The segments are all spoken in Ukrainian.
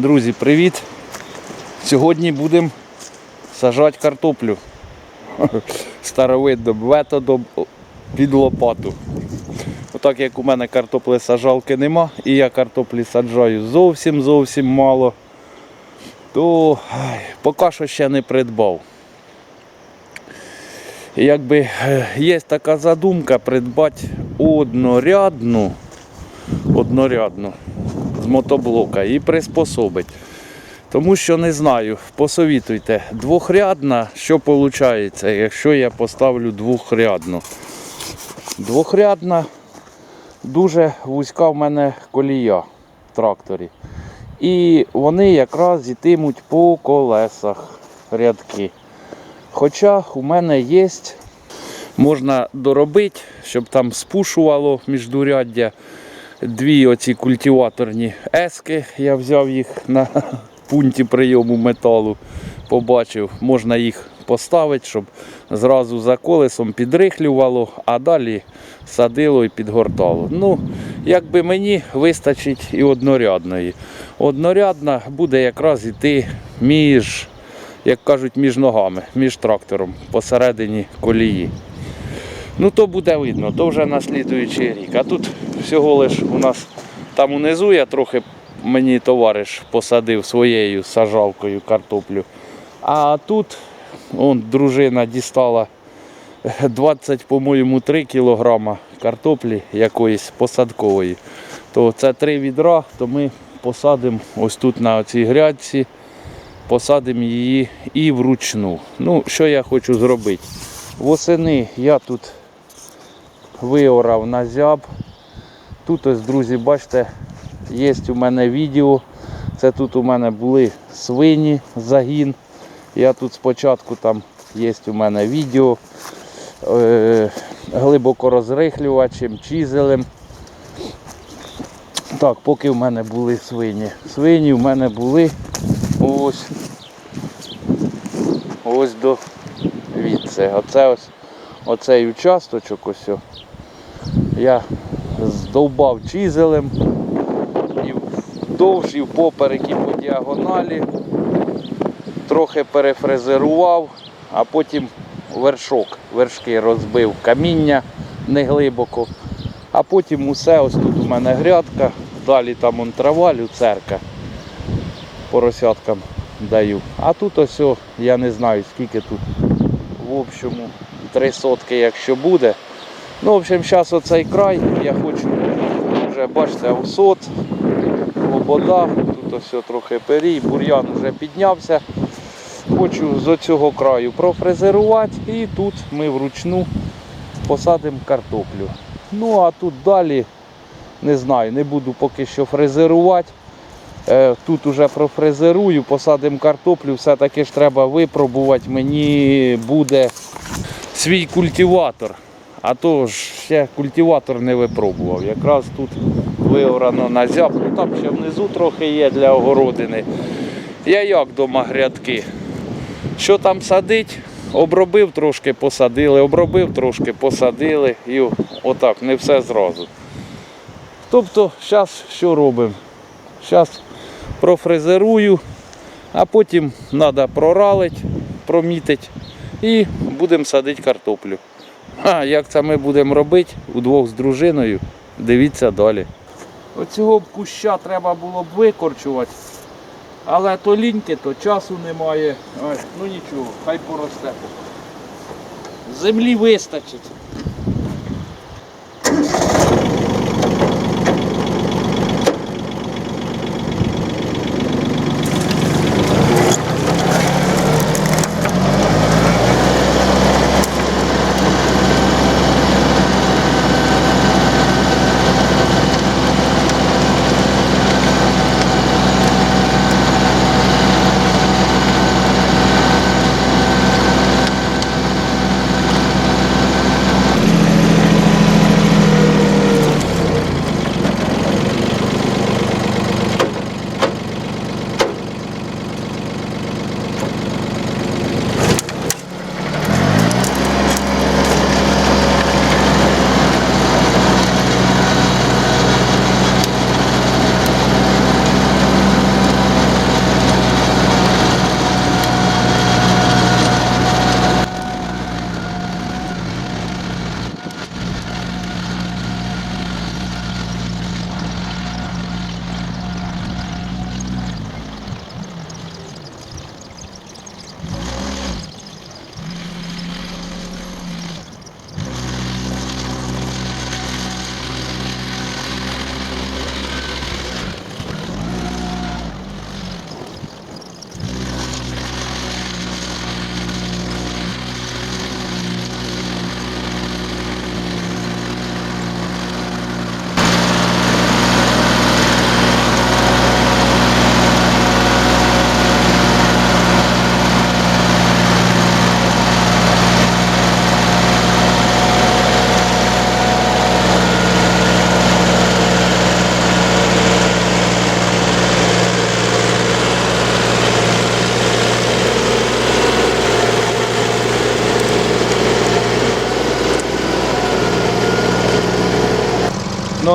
Друзі, привіт! Сьогодні будемо сажати картоплю старовидним методом під лопату. Отак як у мене картоплі сажалки нема, і я картоплі саджаю зовсім зовсім мало, то поки що ще не придбав. Якби е, є така задумка придбати однорядну, однорядну з мотоблока і приспособить. Тому що не знаю, посовітуйте, двохрядна, що виходить, якщо я поставлю двохрядну. Двохрядна, дуже вузька в мене колія в тракторі. І вони якраз йтимуть по колесах рядки. Хоча у мене є, можна доробити, щоб там спушувало міждуряддя. Дві оці культиваторні ески. Я взяв їх на пункті прийому металу. Побачив, можна їх поставити, щоб зразу за колесом підрихлювало, а далі садило і підгортало. Ну, якби мені вистачить і однорядної. Однорядна буде якраз іти між, як кажуть, між ногами, між трактором посередині колії. Ну то буде видно, то вже на слідуючий рік. А тут всього лиш у нас там унизу я трохи мені товариш посадив своєю сажалкою картоплю. А тут он, дружина дістала 20, по-моєму, 3 кілограма картоплі якоїсь посадкової. То це три відра, то ми посадимо ось тут на цій грядці, посадимо її і вручну. Ну, що я хочу зробити? Восени я тут виорав на зяб. Тут ось, друзі, бачите, є у мене відео. Це тут у мене були свині, загін. Я тут спочатку там є у мене відео е, глибоко розрихлювачем, чизелем. Так, поки в мене були свині. Свині в мене були ось ось до відси. Оце ось оцей участочок ось. Я здовбав чизелем і вдовж, і впоперек, і по діагоналі. Трохи перефрезерував, а потім вершок, вершки розбив каміння неглибоко. А потім усе, ось тут у мене грядка, далі там он трава, люцерка. Поросяткам даю. А тут ось, я не знаю скільки тут в общому три сотки, якщо буде. Ну, в общем, зараз оцей край я хочу вже бачите, осот, лобода, тут ось трохи перій, бур'ян вже піднявся. Хочу з оцього краю профрезерувати і тут ми вручну посадимо картоплю. Ну а тут далі не знаю, не буду поки що фрезерувати. Е, Тут уже профрезерую, посадимо картоплю, все-таки ж треба випробувати. Мені буде свій культиватор. А то ж ще культиватор не випробував. Якраз тут виорано на зяб. Ну, Там ще внизу трохи є для огородини. Я як дома грядки. Що там садить? Обробив трошки, посадили, обробив трошки, посадили і отак, не все зразу. Тобто, зараз що робимо? Зараз профрезерую, а потім треба проралити, промітити і будемо садити картоплю. А як це ми будемо робити удвох з дружиною, дивіться далі. Оцього б куща треба було б викорчувати, але то ліньки, то часу немає. Ой, ну нічого, хай поросте. Землі вистачить.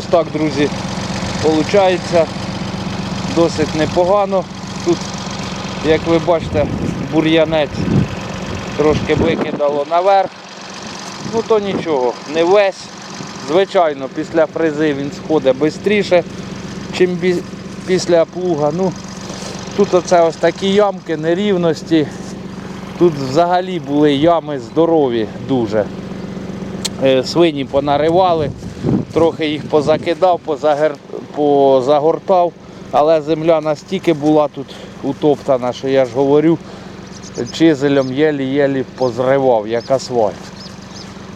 Ось так, друзі, виходить досить непогано. Тут, як ви бачите, бур'янець трошки викидало наверх. Ну то нічого, не весь. Звичайно, після фрези він сходить швидше, ніж після плуга. Ну, тут оце ось такі ямки, нерівності. Тут взагалі були ями здорові дуже. Е, Свині понаривали, трохи їх позакидав, позагер... позагортав, але земля настільки була тут утоптана, що я ж говорю, чизелем єлі-єлі позривав, як асфальт.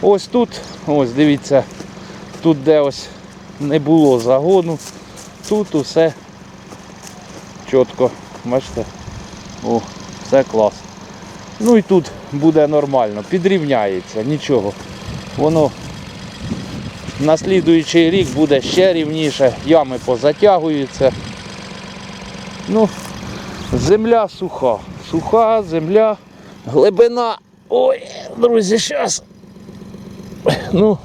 Ось тут, ось дивіться, тут де ось не було загону, тут усе чітко, бачите, о, все клас. Ну і тут буде нормально, підрівняється, нічого. Воно на слідуючий рік буде ще рівніше, ями позатягуються. Ну, земля суха. Суха, земля, глибина. Ой, друзі, зараз. Ну,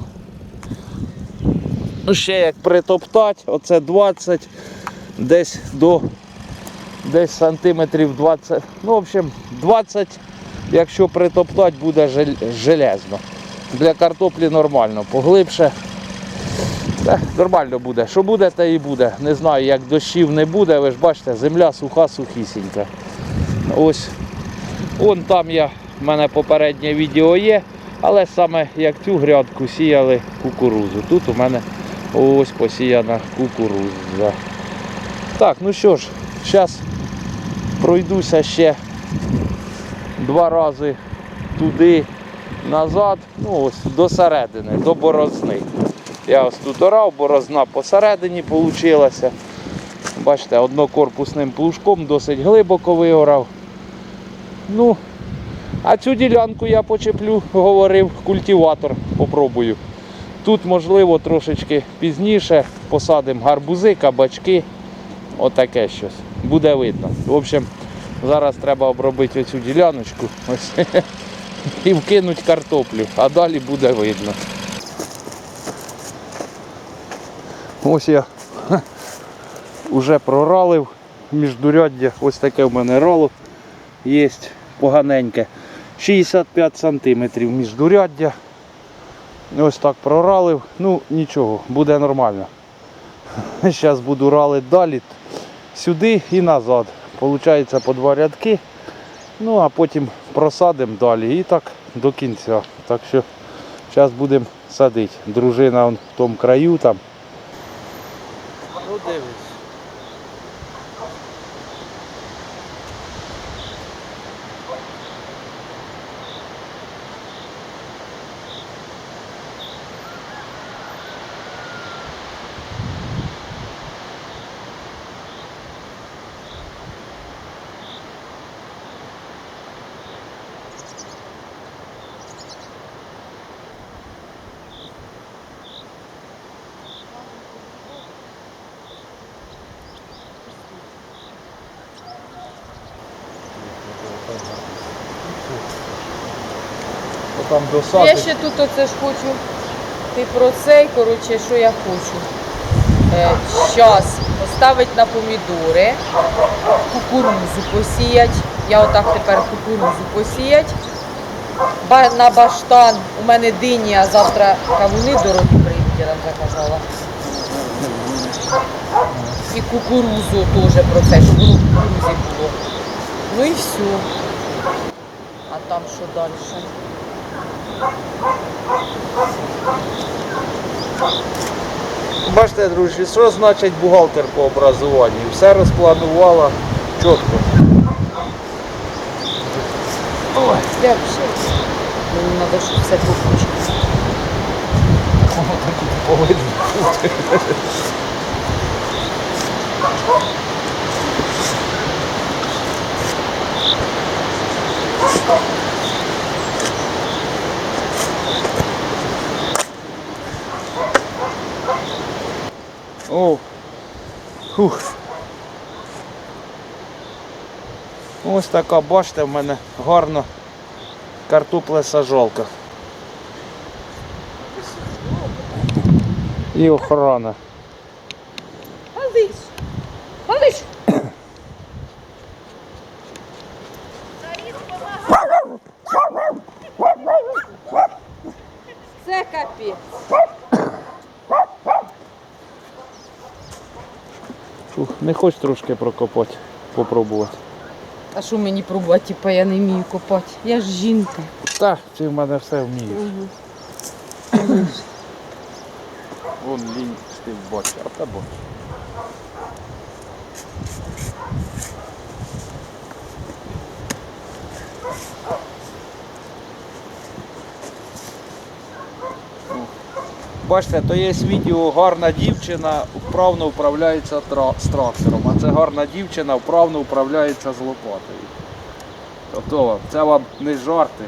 ну ще як притоптати, оце 20, десь до десь сантиметрів 20. Ну, в общем, 20, якщо притоптати, буде железно. Для картоплі нормально, поглибше. Та, нормально буде. Що буде, те і буде. Не знаю, як дощів не буде, ви ж бачите, земля суха, сухісінька. Ось. Вон там я, в мене попереднє відео є, але саме як цю грядку сіяли кукурузу. Тут у мене ось посіяна кукуруза. Так, ну що ж, зараз пройдуся ще два рази туди, назад, ну ось до середини, до борозни. Я ось тут орав, борозна посередині вийшла. Бачите, однокорпусним плужком досить глибоко виорав. Ну, а цю ділянку я почеплю, говорив, культиватор попробую. Тут, можливо, трошечки пізніше посадимо гарбузи, кабачки, отаке щось. Буде видно. В общем, зараз треба обробити оцю діляночку ось, і вкинути картоплю, а далі буде видно. Ось я вже проралив міждуряддя, ось таке в мене рало є поганеньке. 65 сантиметрів міждуряддя. Ось так проралив. Ну нічого, буде нормально. Зараз буду ралити далі сюди і назад. Получається по два рядки. Ну а потім просадимо далі і так до кінця. Так що зараз будемо садити. Дружина в тому краю там. Ну Там Я ще тут оце ж хочу. Ти про цей, коротше, що я хочу. Е, Щас поставити на помідори, кукурузу посіять. Я отак тепер кукурузу посіять. На баштан у мене дині, а завтра кавуни дорогі прийдуть, я там заказала. І кукурузу теж про це, щоб воно кукурузі було. Ну і все. А там що далі? Бачите, друзі, що значить бухгалтер по образуванню? Все розпланувала чітко. Ой, ще? Мені треба, щоб все покучити. О, фух. Ось така, бачите, в мене гарно картопля сажалка. І охорона. Малиш. Малиш. Це капець. Фух, не хочеш трошки прокопати, попробувати. А що мені пробувати, типа я не вмію копати? Я ж жінка. Та, ти в мене все вмієш. Вон лінь ти бачиш, а та бачиш. Бачите, то є відео гарна дівчина вправно вправляється з трактором, а це гарна дівчина вправно вправляється з лопатою. Тобто це вам не жарти.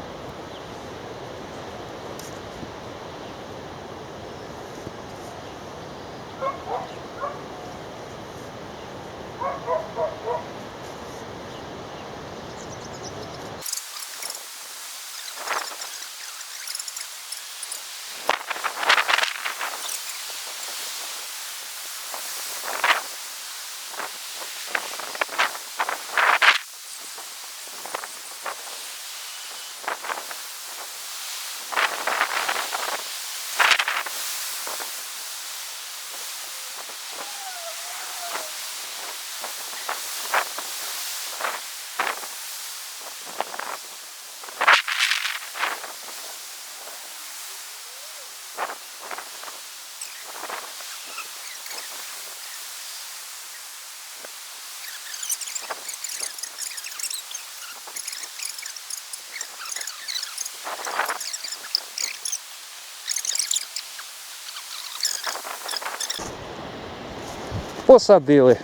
Посадили.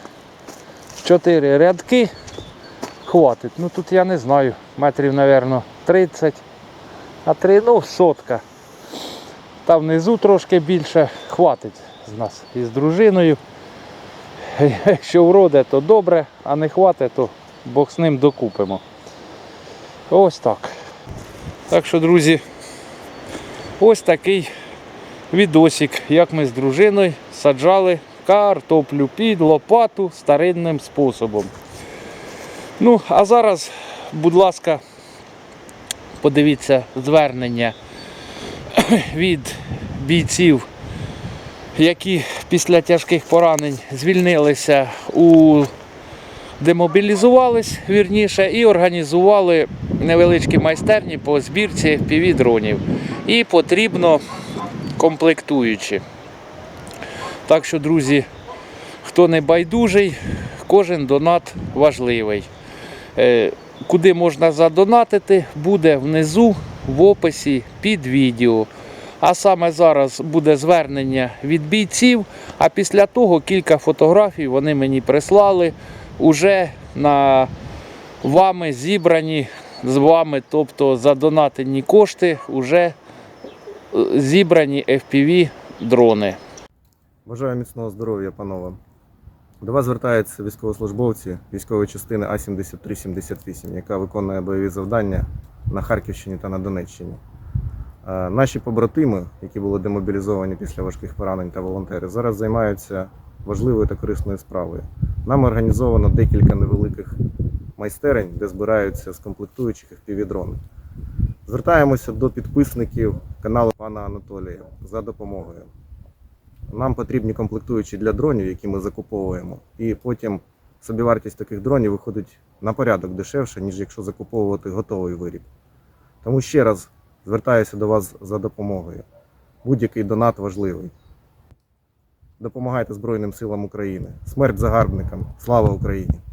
Чотири рядки. Хватить. Ну тут я не знаю. Метрів, мабуть, 30. А три, ну, сотка. Там внизу трошки більше. Хватить з нас із дружиною. Якщо вроде, то добре, а не хватить, то Бог з ним докупимо. Ось так. Так що, друзі, ось такий відосик, як ми з дружиною саджали картоплю під лопату старинним способом. Ну, а зараз, будь ласка, подивіться звернення від бійців, які після тяжких поранень звільнилися у демобілізувались вірніше і організували невеличкі майстерні по збірці півдронів. І потрібно комплектуючі. Так що, друзі, хто не байдужий, кожен донат важливий. Е, Куди можна задонатити, буде внизу в описі під відео. А саме зараз буде звернення від бійців, а після того кілька фотографій вони мені прислали уже на вами зібрані з вами, тобто задонатені кошти, вже е, зібрані FPV дрони. Бажаю міцного здоров'я, панове. До вас звертаються військовослужбовці військової частини А-7378, яка виконує бойові завдання на Харківщині та на Донеччині. Е, Наші побратими, які були демобілізовані після важких поранень та волонтери, зараз займаються важливою та корисною справою. Нам організовано декілька невеликих майстерень, де збираються з комплектуючих FPV-дрони. Звертаємося до підписників каналу пана Анатолія за допомогою. Нам потрібні комплектуючі для дронів, які ми закуповуємо, і потім собівартість таких дронів виходить на порядок дешевше, ніж якщо закуповувати готовий виріб. Тому ще раз звертаюся до вас за допомогою. Будь-який донат важливий. Допомагайте Збройним силам України. Смерть загарбникам! Слава Україні!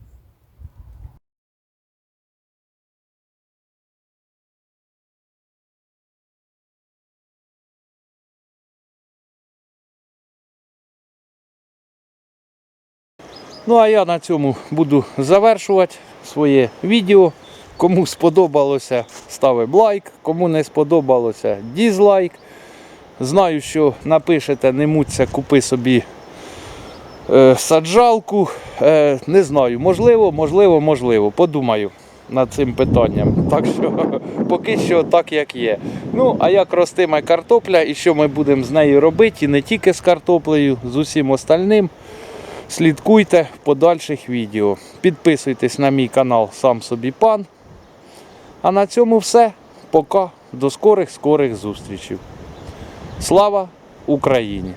Ну а я на цьому буду завершувати своє відео. Кому сподобалося, ставив лайк, кому не сподобалося, дізлайк. Знаю, що напишете, не муться, купи собі е, саджалку. Е, не знаю, можливо, можливо, можливо. Подумаю над цим питанням. Так що поки що так, як є. Ну, а як ростиме картопля і що ми будемо з нею робити, і не тільки з картоплею, з усім остальним. Слідкуйте в подальших відео. Підписуйтесь на мій канал Сам собі пан. А на цьому все. Пока. До скорих скорих зустрічей. Слава Україні!